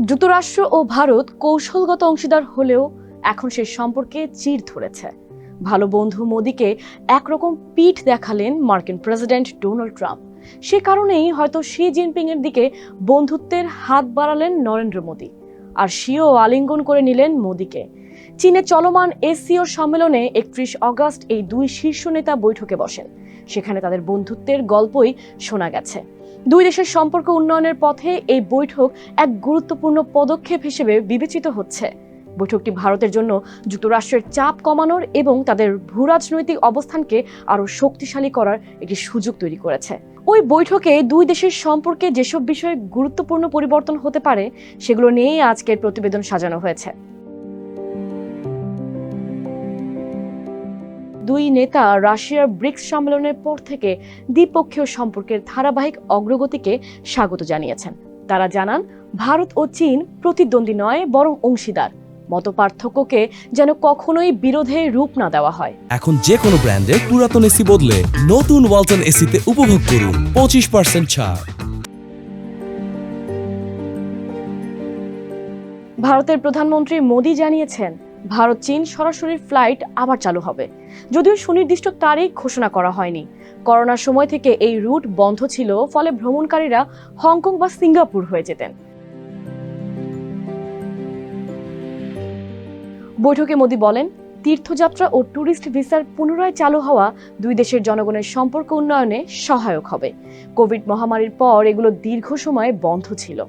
যুক্তরাষ্ট্র ও ভারত কৌশলগত অংশীদার হলেও এখন সে সম্পর্কে চির ধরেছে। ভালো বন্ধু মোদীকে একরকম পিঠ দেখালেন মার্কিন প্রেসিডেন্ট ডোনাল্ড ট্রাম্প। সে কারণেই হয়তো শি জিনপিং এর দিকে বন্ধুত্বের হাত বাড়ালেন নরেন্দ্র মোদী। আর শিও আলিঙ্গন করে নিলেন মোদীকে। চীনে চলমান এসিও সম্মেলনে একত্রিশ অগস্ট এই দুই শীর্ষ নেতা বৈঠকে বসেন। সেখানে তাদের বন্ধুত্বের গল্পই শোনা গেছে। দুই দেশের সম্পর্ক উন্নয়নের পথে এই বৈঠক এক গুরুত্বপূর্ণ পদক্ষেপ হিসেবে বিবেচিত হচ্ছে। বৈঠকটি ভারতের জন্য যুক্তরাষ্ট্রের চাপ কমানোর এবং তাদের ভূরাজনৈতিক অবস্থানকে আরও শক্তিশালী করার একটি সুযোগ তৈরি করেছে। ওই বৈঠকে দুই দেশের সম্পর্কে যেসব বিষয়ে গুরুত্বপূর্ণ পরিবর্তন হতে পারে, সেগুলো নিয়েই আজকের প্রতিবেদন সাজানো হয়েছে। দুই নেতা রাশিয়ার ব্রিক্স সম্মেলনের পর থেকে দ্বিপক্ষীয় সম্পর্কের ধারাবাহিক অগ্রগতিকে স্বাগত জানিয়েছেন। তারা জানান ভারত ও চীন প্রতিদ্বন্দ্বী নয় বরং অংশীদার। মতপার্থক্যকে যেন কখনোই বিরোধে রূপ না দেওয়া হয়। এখন যে কোনো ব্র্যান্ডের পুরাতন এসি বদলে নতুন ওয়ালটন এসিতে উপভোগ করুন পঁচিশ পার্সেন্ট ছাড়। ভারতের প্রধানমন্ত্রী মোদী জানিয়েছেন ভারত চীন সরাসরি ফ্লাইট আবার চালু হবে। যদিও সুনির্দিষ্ট তারিখ ঘোষণা করা হয়নি। করোনার সময় থেকে এই রুট বন্ধ ছিল, ফলে ভ্রমণকারীরা হংকং বা সিঙ্গাপুর হয়ে যেতেন। বৈঠকে মোদী বলেন, তীর্থযাত্রা ও ট্যুরিস্ট ভিসার পুনরায় চালু হওয়া দুই দেশের জনগণের সম্পর্ক উন্নয়নে সহায়ক হবে। কোভিড মহামারীর পর এগুলো দীর্ঘ সময় বন্ধ ছিল।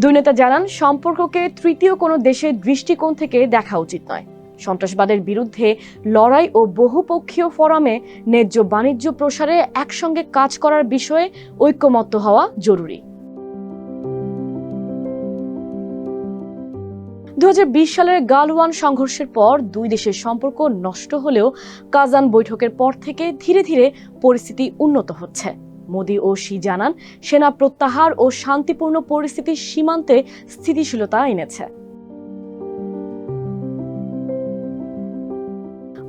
দুই নেতা জানান, সম্পর্ককে তৃতীয় কোনো দেশের দৃষ্টিকোণ থেকে দেখা উচিত নয়। সন্ত্রাসবাদের বিরুদ্ধে লড়াই ও বহুপক্ষীয় ফোরামে ন্যায্য বাণিজ্য প্রসারে একসঙ্গে কাজ করার বিষয়ে ঐক্যমত্য হওয়া জরুরি। দু হাজার বিশ সালের গালওয়ান সংঘর্ষের পর দুই দেশের সম্পর্ক নষ্ট হলেও কাজান বৈঠকের পর থেকে ধীরে ধীরে পরিস্থিতি উন্নত হচ্ছে। মোদী ও শি জানান, সেনা প্রত্যাহার ও শান্তিপূর্ণ পরিস্থিতির সীমান্তে স্থিতিশীলতা এনেছে।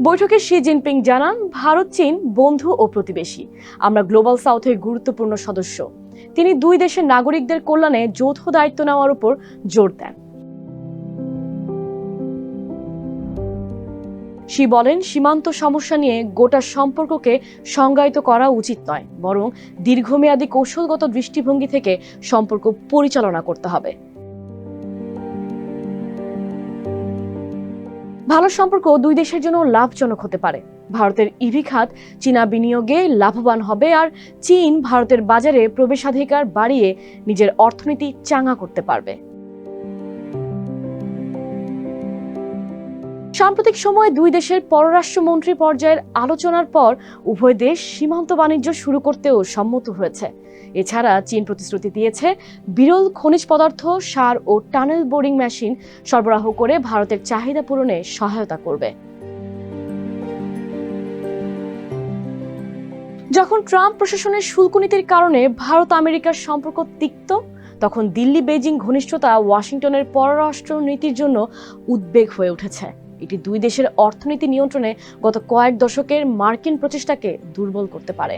বৈঠকে শি জিনপিং জানান, ভারত, চীন বন্ধু ও প্রতিবেশী। আমরা গ্লোবাল সাউথের গুরুত্বপূর্ণ সদস্য। তিনি দুই দেশের নাগরিকদের কল্যাণে যৌথ দায়িত্ব নেওয়ার উপর জোর দেন। শি বলেন, সীমান্ত সমস্যা নিয়ে গোটা সম্পর্ককে সংজ্ঞায়িত করা উচিত নয়, বরং দীর্ঘমেয়াদী কৌশলগত দৃষ্টিভঙ্গি থেকে সম্পর্ক পরিচালনা করতে হবে। ভালো সম্পর্ক দুই দেশের জন্য লাভজনক হতে পারে। ভারতের ইভি খাত চীনা বিনিয়োগে লাভবান হবে আর চীন ভারতের বাজারে প্রবেশাধিকার বাড়িয়ে নিজের অর্থনীতি চাঙা করতে পারবে। সাম্প্রতিক সময়ে দুই দেশের পররাষ্ট্রমন্ত্রী পর্যায়ের আলোচনার পর উভয় দেশ সীমান্ত বাণিজ্য শুরু করতেও সম্মত হয়েছে। এছাড়া চীন প্রতিশ্রুতি দিয়েছে, বিরল খনিজ পদার্থ, সার ও টানেল বোরিং মেশিন সরবরাহ করে ভারতের চাহিদা পূরণে সহায়তা করবে। যখন ট্রাম্প প্রশাসনের শুল্ক নীতির কারণে ভারত আমেরিকার সম্পর্ক তিক্ত, তখন দিল্লি বেজিং ঘনিষ্ঠতা ওয়াশিংটনের পররাষ্ট্র নীতির জন্য উদ্বেগ হয়ে উঠেছে। এটি দুই দেশের অর্থনীতি নিয়ন্ত্রণে গত কয়েক দশকের মার্কিন প্রচেষ্টাকে দুর্বল করতে পারে।